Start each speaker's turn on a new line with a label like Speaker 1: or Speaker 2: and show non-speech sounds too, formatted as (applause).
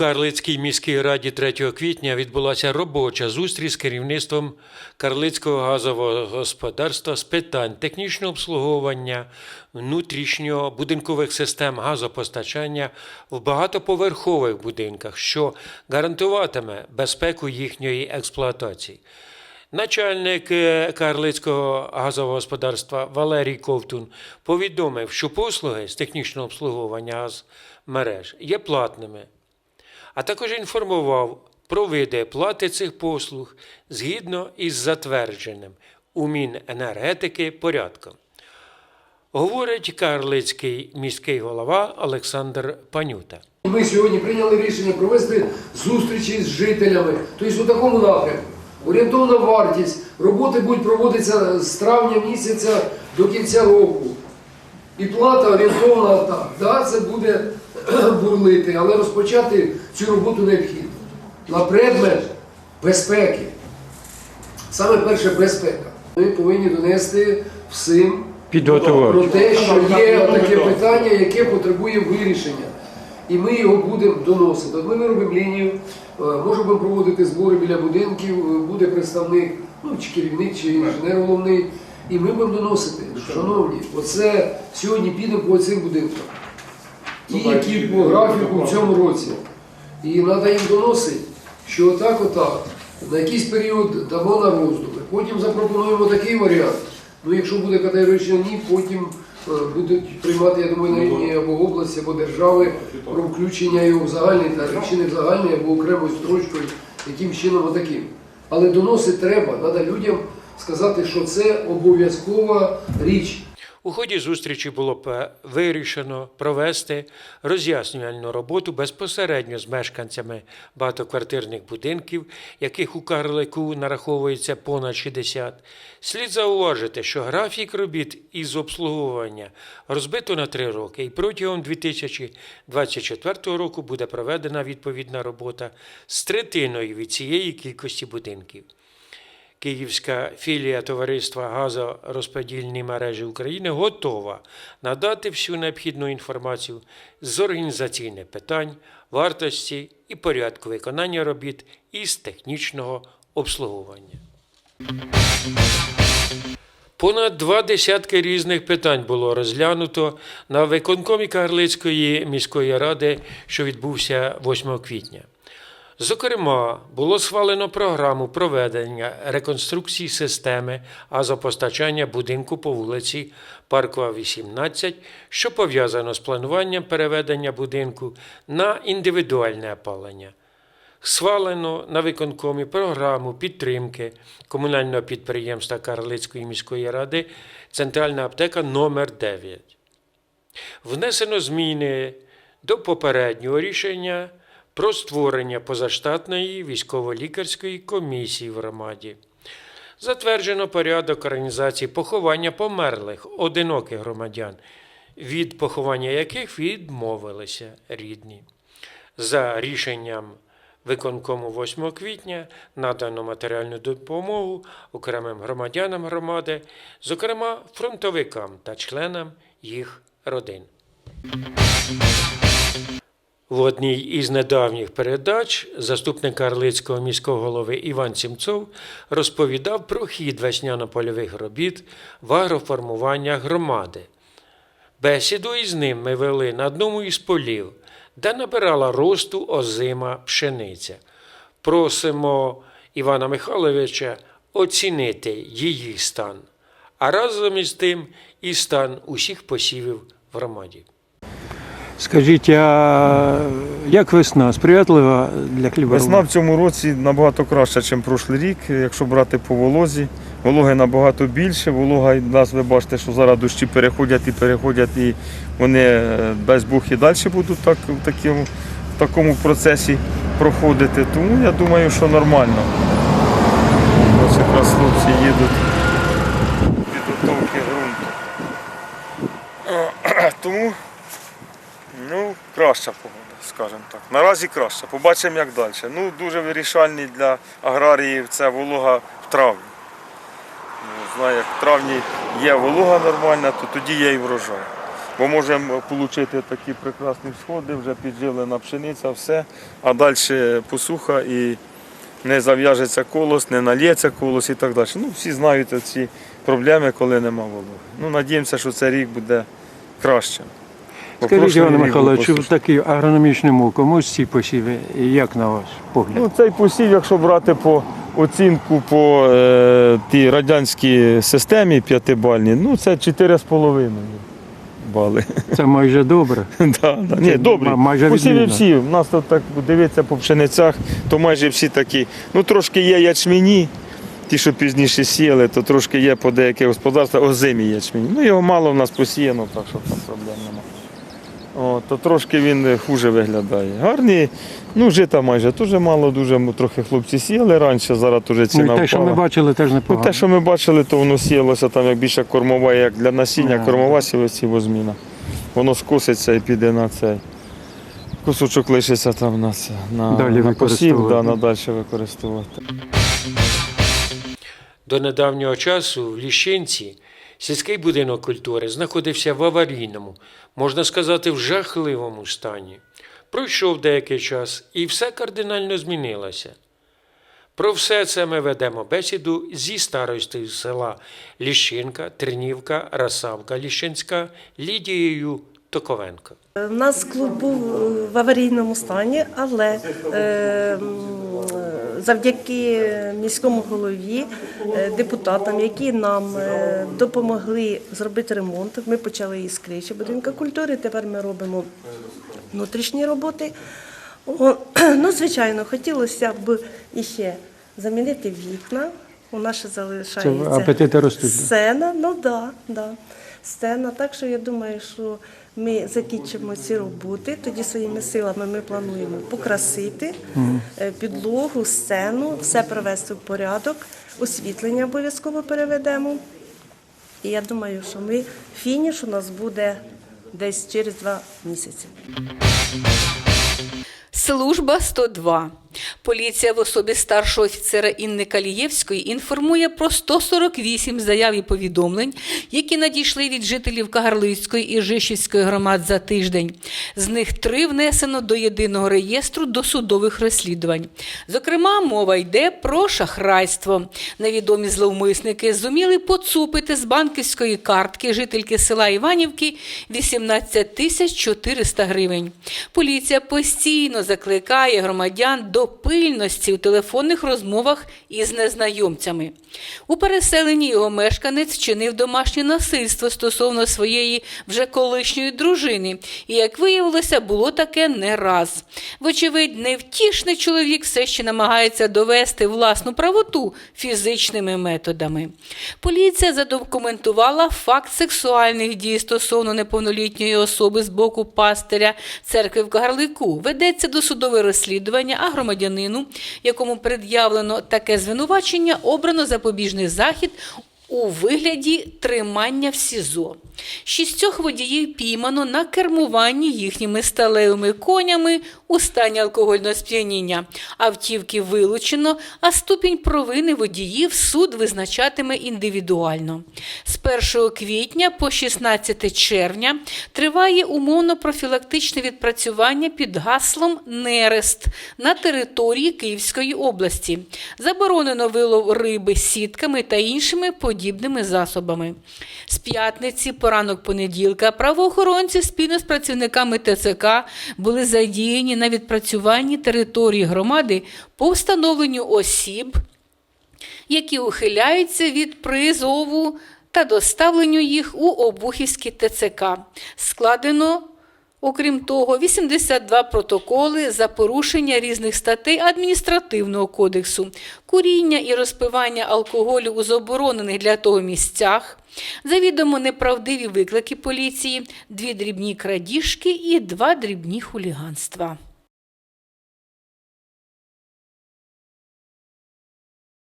Speaker 1: Карлицькій міській раді 3 квітня відбулася робоча зустріч з керівництвом Карлицького газового господарства з питань технічного обслуговування внутрішнього будинкових систем газопостачання в багатоповерхових будинках, що гарантуватиме безпеку їхньої експлуатації. Начальник е, Карлицького газового господарства Валерій Ковтун повідомив, що послуги з технічного обслуговування газмереж є платними, а також інформував про види плати цих послуг згідно із затвердженим у Міненергетики порядком. Говорить Карлицький міський голова Олександр Панюта.
Speaker 2: Ми сьогодні прийняли рішення провести зустрічі з жителями. Тобто у такому напрямку. Орієнтовна вартість. Роботи будуть проводитися з травня місяця до кінця року. І плата орієнтовна так. Да, це буде (clears throat) бурлити, але розпочати цю роботу необхідно. На предмет безпеки. Саме перше безпека. Ми повинні донести всім про те, що є таке питання, яке потребує вирішення. І ми його будемо доносити. От ми виробимо лінію, е, можемо проводити збори біля будинків, е, буде представник, ну чи керівник, чи інженер головний. І ми будемо доносити. Шановні, оце сьогодні підемо по цим будинкам. Ті, які по графіку в цьому році. І треба їм доносити, що отак, отак, на якийсь період дамо на роздуми. Потім запропонуємо такий варіант. Ну, якщо буде категорично ні, потім е, будуть приймати, я думаю, на рівні або області, або держави про включення його в загальний тариф, чи не в загальний, або окремою строчкою, яким чином отаким. Але доносити треба, треба людям сказати, що це обов'язкова річ.
Speaker 1: У ході зустрічі було вирішено провести роз'яснювальну роботу безпосередньо з мешканцями багатоквартирних будинків, яких у Карлику нараховується понад 60. Слід зауважити, що графік робіт із обслуговування розбито на три роки, і протягом 2024 року буде проведена відповідна робота з третиною від цієї кількості будинків. Київська філія товариства газорозподільні мережі України готова надати всю необхідну інформацію з організаційних питань, вартості і порядку виконання робіт із технічного обслуговування. Понад два десятки різних питань було розглянуто на виконкомі Карлицької міської ради, що відбувся 8 квітня. Зокрема, було схвалено програму проведення реконструкції системи газопостачання будинку по вулиці Паркова, 18, що пов'язано з плануванням переведення будинку на індивідуальне опалення. Схвалено на виконкомі програму підтримки комунального підприємства Карлицької міської ради Центральна аптека номер 9 Внесено зміни до попереднього рішення про створення позаштатної військово-лікарської комісії в громаді. Затверджено порядок організації поховання померлих одиноких громадян, від поховання яких відмовилися рідні. За рішенням виконкому 8 квітня надано матеріальну допомогу окремим громадянам громади, зокрема фронтовикам та членам їх родин. В одній із недавніх передач заступник Карлицького міського голови Іван Сімцов розповідав про хід весняно-польових робіт в агроформуваннях громади. Бесіду із ним ми вели на одному із полів, де набирала росту озима пшениця. Просимо Івана Михайловича оцінити її стан, а разом із тим і стан усіх посівів в громаді.
Speaker 3: Скажіть, а як весна? Сприятлива для хліба?
Speaker 4: Весна в цьому році набагато краща, ніж прошлий рік, якщо брати по волозі. Вологи набагато більше. Волога у нас, ви бачите, що зараз дощі переходять і переходять, і вони без Бог і далі будуть так, в, такому, в такому процесі проходити. Тому я думаю, що нормально. Ось якраз хлопці їдуть підготовки ґрунту. Тому Ну, краща погода, скажімо так. Наразі краща. Побачимо, як далі. Ну, дуже вирішальний для аграріїв це волога в травні. Ну, знаю, як в травні є волога нормальна, то тоді є і врожай. Бо можемо отримати такі прекрасні сходи, вже піджилена пшениця, все, а далі посуха і не зав'яжеться колос, не нальється колос і так далі. Ну, всі знають ці проблеми, коли нема вологи. Ну, надіємося, що цей рік буде краще.
Speaker 3: Скажіть, Іван Михайлович, в такий агрономічним оком, ось ці посіви, як на ваш погляд?
Speaker 4: Ну, цей посів, якщо брати по оцінку по е, тій радянській системі п'ятибальній, ну це 4,5 бали. (laughs)
Speaker 3: Це майже добре. (laughs)
Speaker 4: да, да. Ні,
Speaker 3: ма- майже
Speaker 4: Посіви
Speaker 3: відмінно.
Speaker 4: всі. У нас тут так дивиться по пшеницях, то майже всі такі. Ну трошки є ячмені, ті, що пізніше сіяли, то трошки є по деяких господарствах озимі ячмені. Ну його мало в нас посіяно, так що там проблем немає. О, то трошки він хуже виглядає. Гарні, ну жита майже дуже мало, дуже трохи хлопці сіяли раніше, зараз вже
Speaker 3: Ну,
Speaker 4: ціна
Speaker 3: і те, що ми бачили, теж
Speaker 4: Ну, те, що ми бачили, то воно сіялося там як більше кормова, як для насіння,
Speaker 3: Ага.
Speaker 4: кормова сілоці возміна. Воно скоситься і піде на цей. Кусочок лишиться там на, це, на,
Speaker 3: Далі
Speaker 4: на посів,
Speaker 3: використовувати.
Speaker 4: да, на далі використовувати.
Speaker 1: До недавнього часу в Ліщинці сільський будинок культури знаходився в аварійному, можна сказати, в жахливому стані. Пройшов деякий час і все кардинально змінилося. Про все це ми ведемо бесіду зі старостою села Ліщинка, Тернівка, Расавка Ліщинська Лідією Токовенко.
Speaker 5: У нас клуб був в аварійному стані, але е, завдяки міському голові, е, депутатам, які нам е, допомогли зробити ремонт, ми почали із криші будинка культури. Тепер ми робимо внутрішні роботи. О, (clears throat) ну, звичайно, хотілося б іще замінити вікна. У нас ще залишається. Сцена, ну да, да. Сцена. Так що я думаю, що ми закінчимо ці роботи. Тоді своїми силами ми плануємо покрасити е, підлогу, сцену, все привести в порядок, освітлення обов'язково переведемо. І я думаю, що ми фініш у нас буде десь через два місяці.
Speaker 6: Служба 102. Поліція в особі старшого офіцера Інни Калієвської інформує про 148 заяв і повідомлень, які надійшли від жителів Кагарлицької і Жишівської громад за тиждень. З них три внесено до єдиного реєстру досудових розслідувань. Зокрема, мова йде про шахрайство. Невідомі зловмисники зуміли поцупити з банківської картки жительки села Іванівки 18 тисяч 400 гривень. Поліція постійно закликає громадян до пильності у телефонних розмовах із незнайомцями. У переселенні його мешканець вчинив домашнє насильство стосовно своєї вже колишньої дружини, і, як виявилося, було таке не раз. Вочевидь, невтішний чоловік все ще намагається довести власну правоту фізичними методами. Поліція задокументувала факт сексуальних дій стосовно неповнолітньої особи з боку пастиря церкви в Кагарлику. Ведеться досудове розслідування, а громадянину, якому пред'явлено таке звинувачення, обрано запобіжний захід у вигляді тримання в СІЗО. Шістьох водіїв піймано на кермуванні їхніми сталевими конями у стані алкогольного сп'яніння. Автівки вилучено, а ступінь провини водіїв суд визначатиме індивідуально. З 1 квітня по 16 червня триває умовно-профілактичне відпрацювання під гаслом «Нерест» на території Київської області. Заборонено вилов риби сітками та іншими подібними засобами. З п'ятниці по ранок понеділка правоохоронці спільно з працівниками ТЦК були задіяні на відпрацюванні території громади по встановленню осіб, які ухиляються від призову та доставленню їх у Обухівські ТЦК. Складено Окрім того, 82 протоколи за порушення різних статей адміністративного кодексу, куріння і розпивання алкоголю у заборонених для того місцях, завідомо неправдиві виклики поліції, дві дрібні крадіжки і два дрібні хуліганства.